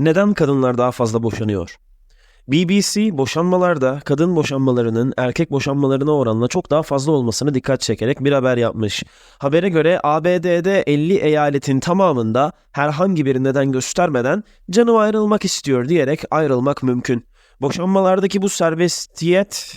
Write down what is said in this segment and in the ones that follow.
Neden kadınlar daha fazla boşanıyor? BBC boşanmalarda kadın boşanmalarının erkek boşanmalarına oranla çok daha fazla olmasını dikkat çekerek bir haber yapmış. Habere göre ABD'de 50 eyaletin tamamında herhangi bir neden göstermeden canım ayrılmak istiyor diyerek ayrılmak mümkün. Boşanmalardaki bu serbestiyet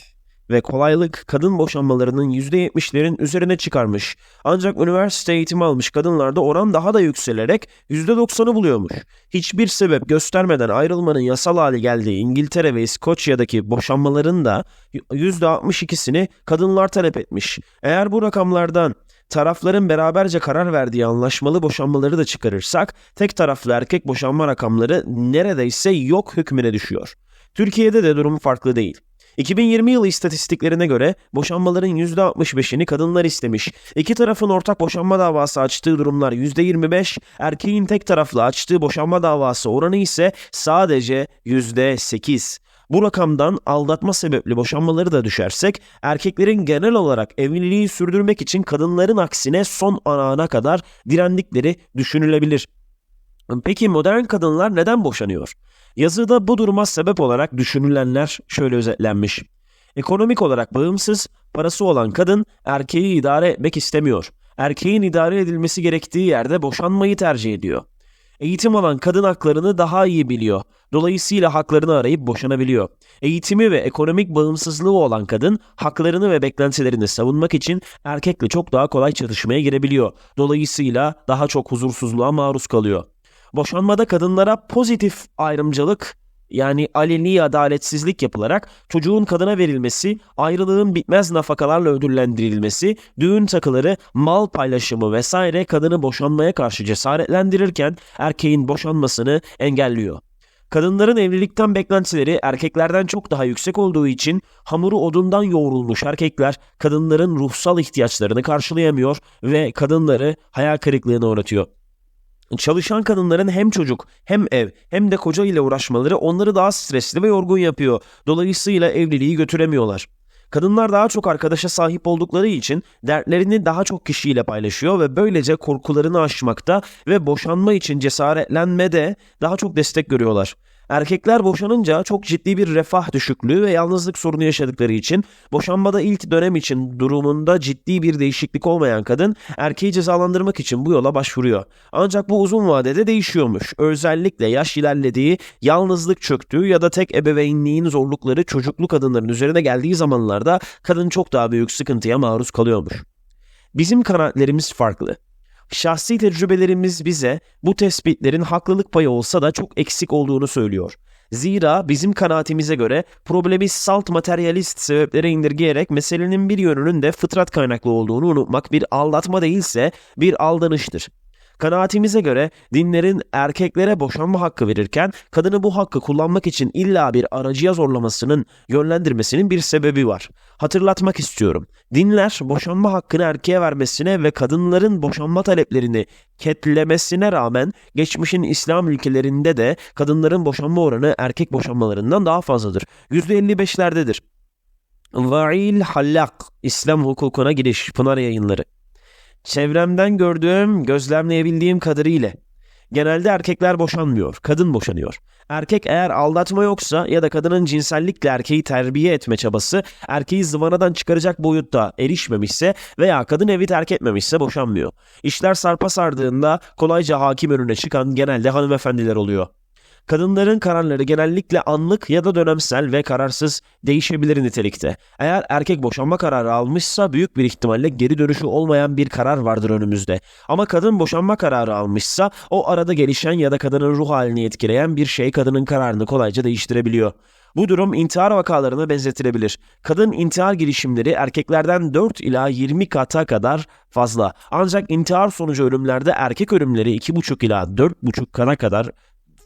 ve kolaylık kadın boşanmalarının %70'lerin üzerine çıkarmış. Ancak üniversite eğitimi almış kadınlarda oran daha da yükselerek %90'ı buluyormuş. Hiçbir sebep göstermeden ayrılmanın yasal hale geldiği İngiltere ve İskoçya'daki boşanmaların da %62'sini kadınlar talep etmiş. Eğer bu rakamlardan tarafların beraberce karar verdiği anlaşmalı boşanmaları da çıkarırsak tek taraflı erkek boşanma rakamları neredeyse yok hükmüne düşüyor. Türkiye'de de durum farklı değil. 2020 yılı istatistiklerine göre boşanmaların %65'ini kadınlar istemiş. İki tarafın ortak boşanma davası açtığı durumlar %25, erkeğin tek taraflı açtığı boşanma davası oranı ise sadece %8. Bu rakamdan aldatma sebepli boşanmaları da düşersek erkeklerin genel olarak evliliği sürdürmek için kadınların aksine son anına kadar direndikleri düşünülebilir. Peki modern kadınlar neden boşanıyor? Yazıda bu duruma sebep olarak düşünülenler şöyle özetlenmiş. Ekonomik olarak bağımsız, parası olan kadın erkeği idare etmek istemiyor. Erkeğin idare edilmesi gerektiği yerde boşanmayı tercih ediyor. Eğitim alan kadın haklarını daha iyi biliyor. Dolayısıyla haklarını arayıp boşanabiliyor. Eğitimi ve ekonomik bağımsızlığı olan kadın haklarını ve beklentilerini savunmak için erkekle çok daha kolay çatışmaya girebiliyor. Dolayısıyla daha çok huzursuzluğa maruz kalıyor. Boşanmada kadınlara pozitif ayrımcılık yani aleni adaletsizlik yapılarak çocuğun kadına verilmesi, ayrılığın bitmez nafakalarla ödüllendirilmesi, düğün takıları, mal paylaşımı vesaire kadını boşanmaya karşı cesaretlendirirken erkeğin boşanmasını engelliyor. Kadınların evlilikten beklentileri erkeklerden çok daha yüksek olduğu için hamuru odundan yoğrulmuş erkekler kadınların ruhsal ihtiyaçlarını karşılayamıyor ve kadınları hayal kırıklığına uğratıyor. Çalışan kadınların hem çocuk hem ev hem de koca ile uğraşmaları onları daha stresli ve yorgun yapıyor. Dolayısıyla evliliği götüremiyorlar. Kadınlar daha çok arkadaşa sahip oldukları için dertlerini daha çok kişiyle paylaşıyor ve böylece korkularını aşmakta ve boşanma için cesaretlenmede daha çok destek görüyorlar. Erkekler boşanınca çok ciddi bir refah düşüklüğü ve yalnızlık sorunu yaşadıkları için boşanmada ilk dönem için durumunda ciddi bir değişiklik olmayan kadın erkeği cezalandırmak için bu yola başvuruyor. Ancak bu uzun vadede değişiyormuş. Özellikle yaş ilerlediği, yalnızlık çöktüğü ya da tek ebeveynliğin zorlukları çocuklu kadınların üzerine geldiği zamanlarda kadın çok daha büyük sıkıntıya maruz kalıyormuş. Bizim kanaatlerimiz farklı. Şahsi tecrübelerimiz bize bu tespitlerin haklılık payı olsa da çok eksik olduğunu söylüyor. Zira bizim kanaatimize göre problemi salt materyalist sebeplere indirgeyerek meselenin bir yönünün de fıtrat kaynaklı olduğunu unutmak bir aldatma değilse bir aldanıştır. Kanaatimize göre dinlerin erkeklere boşanma hakkı verirken kadını bu hakkı kullanmak için illa bir aracıya zorlamasının, yönlendirmesinin bir sebebi var. Hatırlatmak istiyorum. Dinler boşanma hakkını erkeğe vermesine ve kadınların boşanma taleplerini ketlemesine rağmen geçmişin İslam ülkelerinde de kadınların boşanma oranı erkek boşanmalarından daha fazladır. %55'lerdedir. Vail Hallak İslam hukukuna giriş Pınar yayınları Çevremden gördüğüm, gözlemleyebildiğim kadarıyla genelde erkekler boşanmıyor, kadın boşanıyor. Erkek eğer aldatma yoksa ya da kadının cinsellikle erkeği terbiye etme çabası erkeği zıvanadan çıkaracak boyutta erişmemişse veya kadın evi terk etmemişse boşanmıyor. İşler sarpa sardığında kolayca hakim önüne çıkan genelde hanımefendiler oluyor. Kadınların kararları genellikle anlık ya da dönemsel ve kararsız değişebilir nitelikte. Eğer erkek boşanma kararı almışsa büyük bir ihtimalle geri dönüşü olmayan bir karar vardır önümüzde. Ama kadın boşanma kararı almışsa o arada gelişen ya da kadının ruh halini etkileyen bir şey kadının kararını kolayca değiştirebiliyor. Bu durum intihar vakalarına benzetilebilir. Kadın intihar girişimleri erkeklerden 4 ila 20 kata kadar fazla. Ancak intihar sonucu ölümlerde erkek ölümleri 2,5 ila 4,5 kana kadar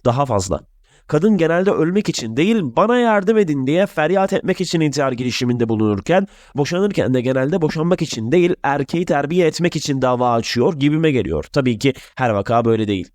daha fazla. Kadın genelde ölmek için değil bana yardım edin diye feryat etmek için intihar girişiminde bulunurken boşanırken de genelde boşanmak için değil erkeği terbiye etmek için dava açıyor gibime geliyor. Tabii ki her vaka böyle değil.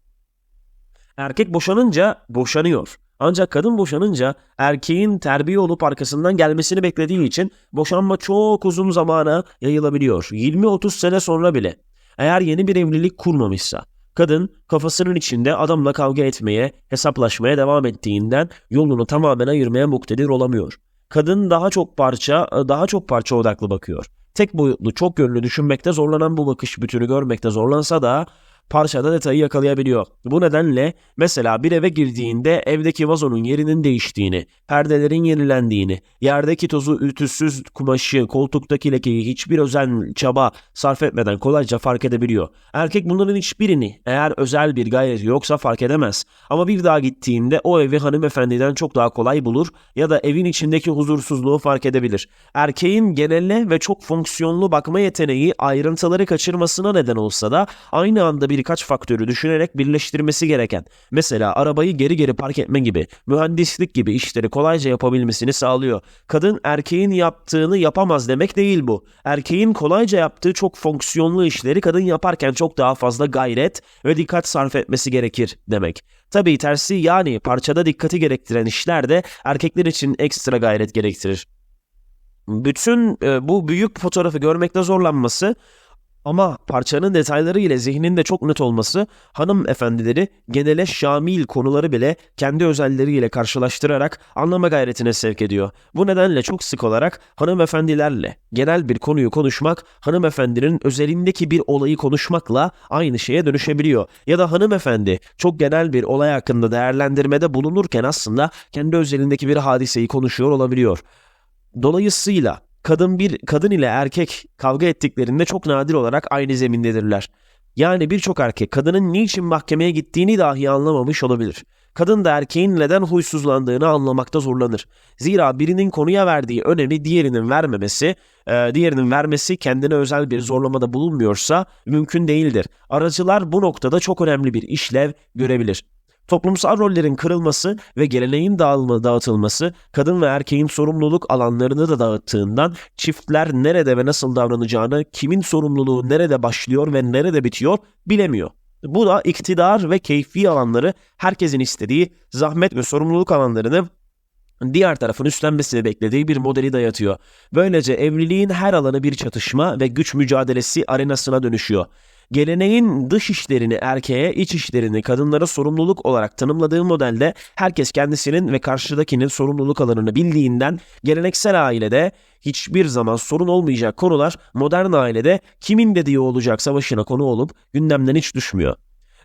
Erkek boşanınca boşanıyor. Ancak kadın boşanınca erkeğin terbiye olup arkasından gelmesini beklediği için boşanma çok uzun zamana yayılabiliyor. 20-30 sene sonra bile. Eğer yeni bir evlilik kurmamışsa Kadın kafasının içinde adamla kavga etmeye, hesaplaşmaya devam ettiğinden yolunu tamamen ayırmaya muktedir olamıyor. Kadın daha çok parça, daha çok parça odaklı bakıyor. Tek boyutlu, çok yönlü düşünmekte zorlanan bu bakış bütünü görmekte zorlansa da parçada detayı yakalayabiliyor. Bu nedenle mesela bir eve girdiğinde evdeki vazonun yerinin değiştiğini, perdelerin yenilendiğini, yerdeki tozu ütüsüz kumaşı, koltuktaki lekeyi hiçbir özen, çaba sarf etmeden kolayca fark edebiliyor. Erkek bunların hiçbirini eğer özel bir gayreti yoksa fark edemez. Ama bir daha gittiğinde o evi hanımefendiden çok daha kolay bulur ya da evin içindeki huzursuzluğu fark edebilir. Erkeğin genelle ve çok fonksiyonlu bakma yeteneği ayrıntıları kaçırmasına neden olsa da aynı anda birkaç faktörü düşünerek birleştirmesi gereken, mesela arabayı geri geri park etme gibi, mühendislik gibi işleri kolayca yapabilmesini sağlıyor. Kadın erkeğin yaptığını yapamaz demek değil bu. Erkeğin kolayca yaptığı çok fonksiyonlu işleri kadın yaparken çok daha fazla gayret ve dikkat sarf etmesi gerekir demek. Tabii tersi yani parçada dikkati gerektiren işler de erkekler için ekstra gayret gerektirir. Bütün e, bu büyük fotoğrafı görmekte zorlanması ama parçanın detayları ile zihninde çok net olması hanımefendileri genele şamil konuları bile kendi özelleriyle karşılaştırarak anlama gayretine sevk ediyor. Bu nedenle çok sık olarak hanımefendilerle genel bir konuyu konuşmak hanımefendinin özelindeki bir olayı konuşmakla aynı şeye dönüşebiliyor. Ya da hanımefendi çok genel bir olay hakkında değerlendirmede bulunurken aslında kendi özelindeki bir hadiseyi konuşuyor olabiliyor. Dolayısıyla kadın bir kadın ile erkek kavga ettiklerinde çok nadir olarak aynı zemindedirler. Yani birçok erkek kadının niçin mahkemeye gittiğini dahi anlamamış olabilir. Kadın da erkeğin neden huysuzlandığını anlamakta zorlanır. Zira birinin konuya verdiği önemi diğerinin vermemesi, e, diğerinin vermesi kendine özel bir zorlamada bulunmuyorsa mümkün değildir. Aracılar bu noktada çok önemli bir işlev görebilir. Toplumsal rollerin kırılması ve geleneğin dağılma, dağıtılması kadın ve erkeğin sorumluluk alanlarını da dağıttığından çiftler nerede ve nasıl davranacağını, kimin sorumluluğu nerede başlıyor ve nerede bitiyor bilemiyor. Bu da iktidar ve keyfi alanları herkesin istediği zahmet ve sorumluluk alanlarını diğer tarafın üstlenmesini beklediği bir modeli dayatıyor. Böylece evliliğin her alanı bir çatışma ve güç mücadelesi arenasına dönüşüyor. Geleneğin dış işlerini erkeğe, iç işlerini kadınlara sorumluluk olarak tanımladığı modelde herkes kendisinin ve karşıdakinin sorumluluk alanını bildiğinden geleneksel ailede hiçbir zaman sorun olmayacak konular modern ailede kimin dediği olacak savaşına konu olup gündemden hiç düşmüyor.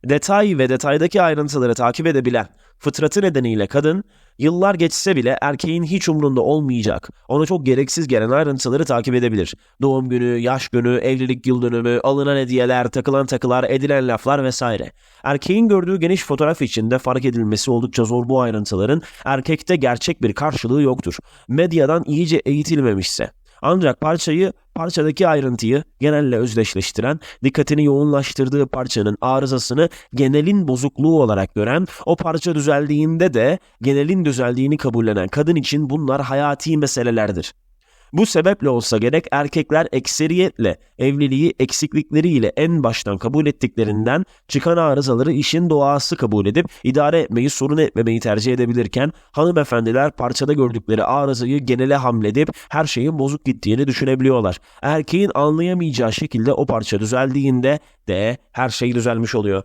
Detay ve detaydaki ayrıntıları takip edebilen, fıtratı nedeniyle kadın, yıllar geçse bile erkeğin hiç umrunda olmayacak, ona çok gereksiz gelen ayrıntıları takip edebilir. Doğum günü, yaş günü, evlilik yıl dönümü, alınan hediyeler, takılan takılar, edilen laflar vesaire. Erkeğin gördüğü geniş fotoğraf içinde fark edilmesi oldukça zor bu ayrıntıların erkekte gerçek bir karşılığı yoktur. Medyadan iyice eğitilmemişse. Ancak parçayı, parçadaki ayrıntıyı genelle özdeşleştiren, dikkatini yoğunlaştırdığı parçanın arızasını genelin bozukluğu olarak gören, o parça düzeldiğinde de genelin düzeldiğini kabullenen kadın için bunlar hayati meselelerdir. Bu sebeple olsa gerek erkekler ekseriyetle evliliği eksiklikleriyle en baştan kabul ettiklerinden çıkan arızaları işin doğası kabul edip idare etmeyi sorun etmemeyi tercih edebilirken hanımefendiler parçada gördükleri arızayı genele hamledip her şeyin bozuk gittiğini düşünebiliyorlar. Erkeğin anlayamayacağı şekilde o parça düzeldiğinde de her şey düzelmiş oluyor.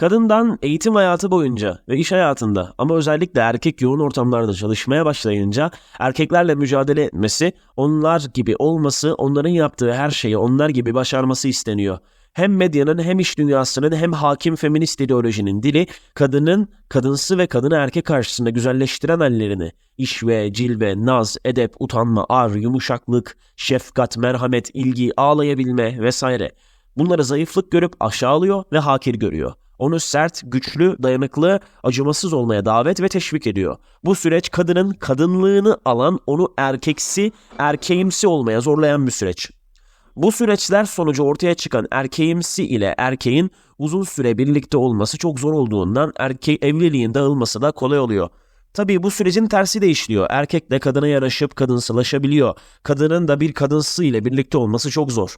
Kadından eğitim hayatı boyunca ve iş hayatında ama özellikle erkek yoğun ortamlarda çalışmaya başlayınca erkeklerle mücadele etmesi, onlar gibi olması, onların yaptığı her şeyi onlar gibi başarması isteniyor. Hem medyanın hem iş dünyasının hem hakim feminist ideolojinin dili kadının kadınsı ve kadını erkek karşısında güzelleştiren hallerini iş ve cilve, naz, edep, utanma, ar, yumuşaklık, şefkat, merhamet, ilgi, ağlayabilme vesaire bunları zayıflık görüp aşağılıyor ve hakir görüyor. Onu sert, güçlü, dayanıklı, acımasız olmaya davet ve teşvik ediyor. Bu süreç kadının kadınlığını alan, onu erkeksi, erkeğimsi olmaya zorlayan bir süreç. Bu süreçler sonucu ortaya çıkan erkeğimsi ile erkeğin uzun süre birlikte olması çok zor olduğundan erke evliliğin dağılması da kolay oluyor. Tabii bu sürecin tersi de işliyor. Erkek de kadına yaraşıp kadınsılaşabiliyor. Kadının da bir kadınsı ile birlikte olması çok zor.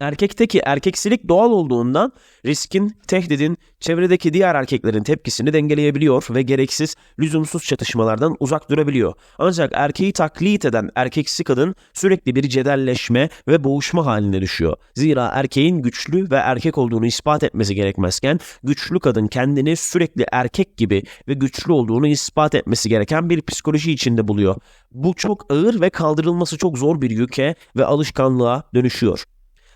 Erkekteki erkeksilik doğal olduğundan riskin, tehdidin, çevredeki diğer erkeklerin tepkisini dengeleyebiliyor ve gereksiz, lüzumsuz çatışmalardan uzak durabiliyor. Ancak erkeği taklit eden erkeksi kadın sürekli bir cedelleşme ve boğuşma haline düşüyor. Zira erkeğin güçlü ve erkek olduğunu ispat etmesi gerekmezken güçlü kadın kendini sürekli erkek gibi ve güçlü olduğunu ispat etmesi gereken bir psikoloji içinde buluyor. Bu çok ağır ve kaldırılması çok zor bir yüke ve alışkanlığa dönüşüyor.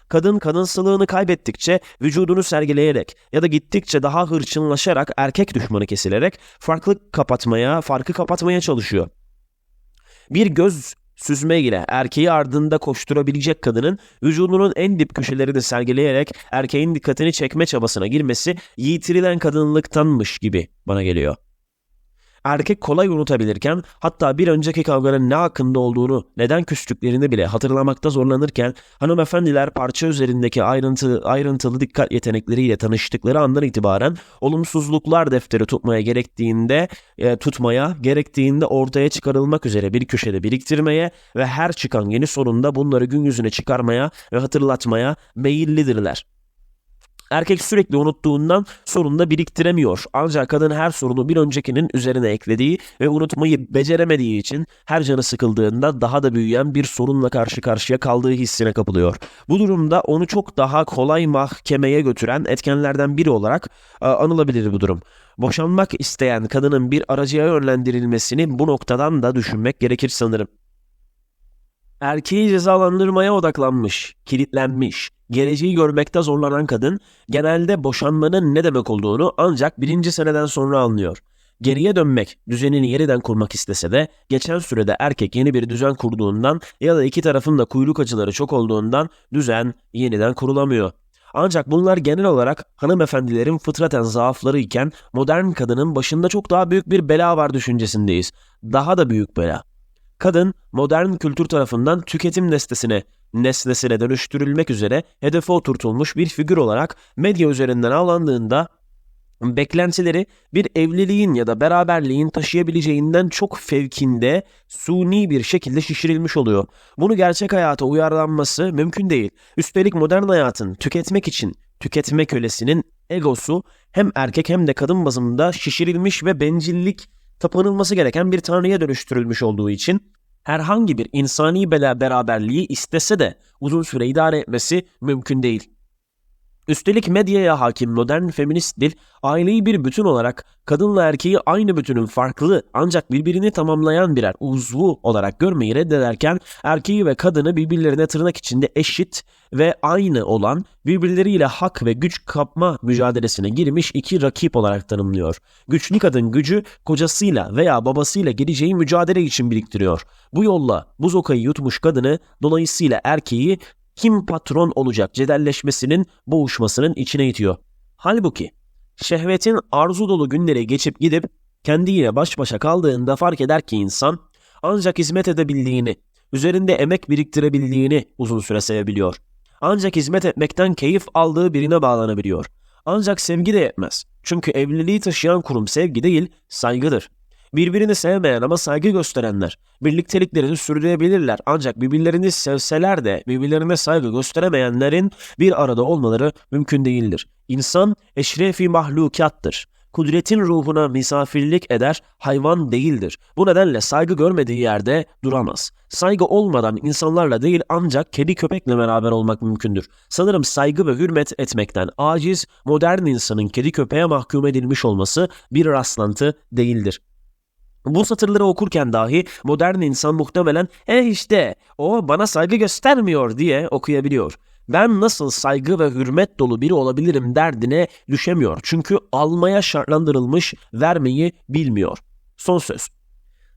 Kadın kadınsılığını kaybettikçe vücudunu sergileyerek ya da gittikçe daha hırçınlaşarak erkek düşmanı kesilerek farklı kapatmaya, farkı kapatmaya çalışıyor. Bir göz süzme ile erkeği ardında koşturabilecek kadının vücudunun en dip köşelerini sergileyerek erkeğin dikkatini çekme çabasına girmesi yitirilen kadınlıktanmış gibi bana geliyor. Erkek kolay unutabilirken hatta bir önceki kavganın ne hakkında olduğunu, neden küstüklerini bile hatırlamakta zorlanırken hanımefendiler parça üzerindeki ayrıntı, ayrıntılı dikkat yetenekleriyle tanıştıkları andan itibaren olumsuzluklar defteri tutmaya gerektiğinde e, tutmaya, gerektiğinde ortaya çıkarılmak üzere bir köşede biriktirmeye ve her çıkan yeni sorunda bunları gün yüzüne çıkarmaya ve hatırlatmaya meyillidirler. Erkek sürekli unuttuğundan sorunla biriktiremiyor. Ancak kadın her sorunu bir öncekinin üzerine eklediği ve unutmayı beceremediği için her canı sıkıldığında daha da büyüyen bir sorunla karşı karşıya kaldığı hissine kapılıyor. Bu durumda onu çok daha kolay mahkemeye götüren etkenlerden biri olarak e, anılabilir bu durum. Boşanmak isteyen kadının bir aracıya yönlendirilmesini bu noktadan da düşünmek gerekir sanırım. Erkeği cezalandırmaya odaklanmış, kilitlenmiş, geleceği görmekte zorlanan kadın genelde boşanmanın ne demek olduğunu ancak birinci seneden sonra anlıyor. Geriye dönmek, düzenini yeniden kurmak istese de geçen sürede erkek yeni bir düzen kurduğundan ya da iki tarafın da kuyruk acıları çok olduğundan düzen yeniden kurulamıyor. Ancak bunlar genel olarak hanımefendilerin fıtraten zaafları iken modern kadının başında çok daha büyük bir bela var düşüncesindeyiz. Daha da büyük bela. Kadın modern kültür tarafından tüketim nesnesine, nesnesine dönüştürülmek üzere hedefe oturtulmuş bir figür olarak medya üzerinden ağlandığında beklentileri bir evliliğin ya da beraberliğin taşıyabileceğinden çok fevkinde suni bir şekilde şişirilmiş oluyor. Bunu gerçek hayata uyarlanması mümkün değil. Üstelik modern hayatın tüketmek için tüketme kölesinin egosu hem erkek hem de kadın bazında şişirilmiş ve bencillik tapınılması gereken bir tanrıya dönüştürülmüş olduğu için herhangi bir insani bela beraberliği istese de uzun süre idare etmesi mümkün değil. Üstelik medyaya hakim modern feminist dil aileyi bir bütün olarak kadınla erkeği aynı bütünün farklı ancak birbirini tamamlayan birer uzvu olarak görmeyi reddederken erkeği ve kadını birbirlerine tırnak içinde eşit ve aynı olan birbirleriyle hak ve güç kapma mücadelesine girmiş iki rakip olarak tanımlıyor. Güçlü kadın gücü kocasıyla veya babasıyla geleceği mücadele için biriktiriyor. Bu yolla bu zokayı yutmuş kadını dolayısıyla erkeği kim patron olacak cedelleşmesinin, boğuşmasının içine itiyor. Halbuki şehvetin arzu dolu günleri geçip gidip kendiyle baş başa kaldığında fark eder ki insan ancak hizmet edebildiğini, üzerinde emek biriktirebildiğini uzun süre sevebiliyor. Ancak hizmet etmekten keyif aldığı birine bağlanabiliyor. Ancak sevgi de yetmez. Çünkü evliliği taşıyan kurum sevgi değil, saygıdır. Birbirini sevmeyen ama saygı gösterenler birlikteliklerini sürdürebilirler ancak birbirlerini sevseler de birbirlerine saygı gösteremeyenlerin bir arada olmaları mümkün değildir. İnsan eşrefi mahlukattır. Kudretin ruhuna misafirlik eder, hayvan değildir. Bu nedenle saygı görmediği yerde duramaz. Saygı olmadan insanlarla değil ancak kedi köpekle beraber olmak mümkündür. Sanırım saygı ve hürmet etmekten aciz, modern insanın kedi köpeğe mahkum edilmiş olması bir rastlantı değildir. Bu satırları okurken dahi modern insan muhtemelen e işte o bana saygı göstermiyor diye okuyabiliyor. Ben nasıl saygı ve hürmet dolu biri olabilirim derdine düşemiyor. Çünkü almaya şartlandırılmış, vermeyi bilmiyor. Son söz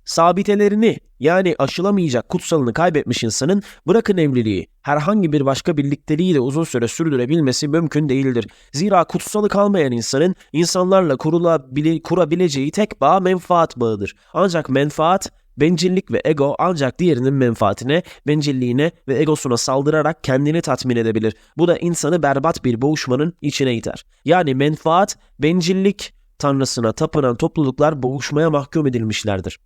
sabitelerini yani aşılamayacak kutsalını kaybetmiş insanın bırakın evliliği herhangi bir başka birlikteliği de uzun süre sürdürebilmesi mümkün değildir. Zira kutsalı kalmayan insanın insanlarla kurulabile, kurabileceği tek bağ menfaat bağıdır. Ancak menfaat Bencillik ve ego ancak diğerinin menfaatine, bencilliğine ve egosuna saldırarak kendini tatmin edebilir. Bu da insanı berbat bir boğuşmanın içine iter. Yani menfaat, bencillik tanrısına tapınan topluluklar boğuşmaya mahkum edilmişlerdir.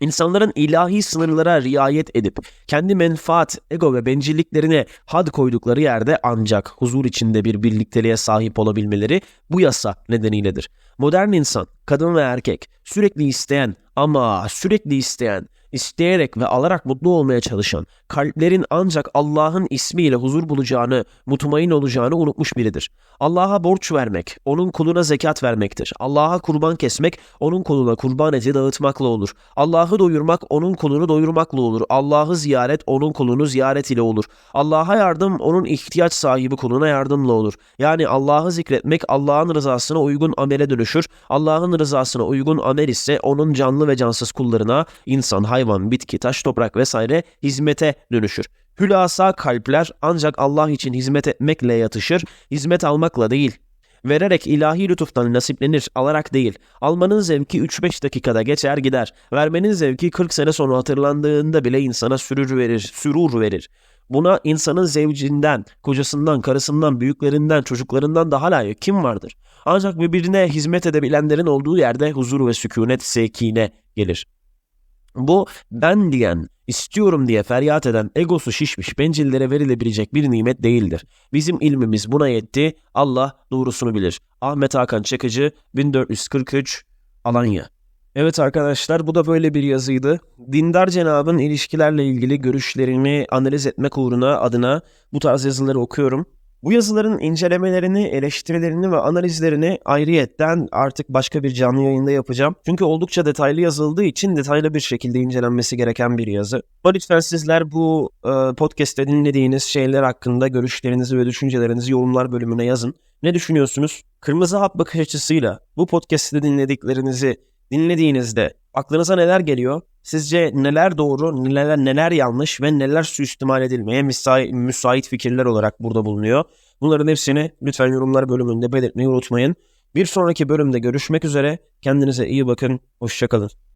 İnsanların ilahi sınırlara riayet edip kendi menfaat, ego ve bencilliklerine had koydukları yerde ancak huzur içinde bir birlikteliğe sahip olabilmeleri bu yasa nedeniyledir. Modern insan, kadın ve erkek sürekli isteyen ama sürekli isteyen, isteyerek ve alarak mutlu olmaya çalışan, kalplerin ancak Allah'ın ismiyle huzur bulacağını, mutmain olacağını unutmuş biridir. Allah'a borç vermek, onun kuluna zekat vermektir. Allah'a kurban kesmek, onun kuluna kurban eti dağıtmakla olur. Allah'ı doyurmak, onun kulunu doyurmakla olur. Allah'ı ziyaret, onun kulunu ziyaret ile olur. Allah'a yardım, onun ihtiyaç sahibi kuluna yardımla olur. Yani Allah'ı zikretmek, Allah'ın rızasına uygun amele dönüşür. Allah'ın rızasına uygun amel ise onun canlı ve cansız kullarına, insan, hayvan, bitki, taş, toprak vesaire hizmete dönüşür. Hülasa kalpler ancak Allah için hizmet etmekle yatışır, hizmet almakla değil. Vererek ilahi lütuftan nasiplenir, alarak değil. Almanın zevki 3-5 dakikada geçer gider. Vermenin zevki 40 sene sonra hatırlandığında bile insana sürür verir, sürur verir. Buna insanın zevcinden, kocasından, karısından, büyüklerinden, çocuklarından daha layık kim vardır? Ancak birbirine hizmet edebilenlerin olduğu yerde huzur ve sükunet, sekine gelir. Bu ben diyen, istiyorum diye feryat eden, egosu şişmiş bencillere verilebilecek bir nimet değildir. Bizim ilmimiz buna yetti. Allah doğrusunu bilir. Ahmet Hakan Çakıcı 1443 Alanya. Evet arkadaşlar bu da böyle bir yazıydı. Dindar Cenab'ın ilişkilerle ilgili görüşlerini analiz etmek uğruna adına bu tarz yazıları okuyorum. Bu yazıların incelemelerini, eleştirilerini ve analizlerini ayrıyetten artık başka bir canlı yayında yapacağım. Çünkü oldukça detaylı yazıldığı için detaylı bir şekilde incelenmesi gereken bir yazı. Ama lütfen sizler bu e, podcast'te dinlediğiniz şeyler hakkında görüşlerinizi ve düşüncelerinizi yorumlar bölümüne yazın. Ne düşünüyorsunuz? Kırmızı hap bakış açısıyla bu podcast'te dinlediklerinizi dinlediğinizde aklınıza neler geliyor? Sizce neler doğru, neler, neler yanlış ve neler suistimal edilmeye müsait, müsait fikirler olarak burada bulunuyor? Bunların hepsini lütfen yorumlar bölümünde belirtmeyi unutmayın. Bir sonraki bölümde görüşmek üzere. Kendinize iyi bakın. Hoşçakalın.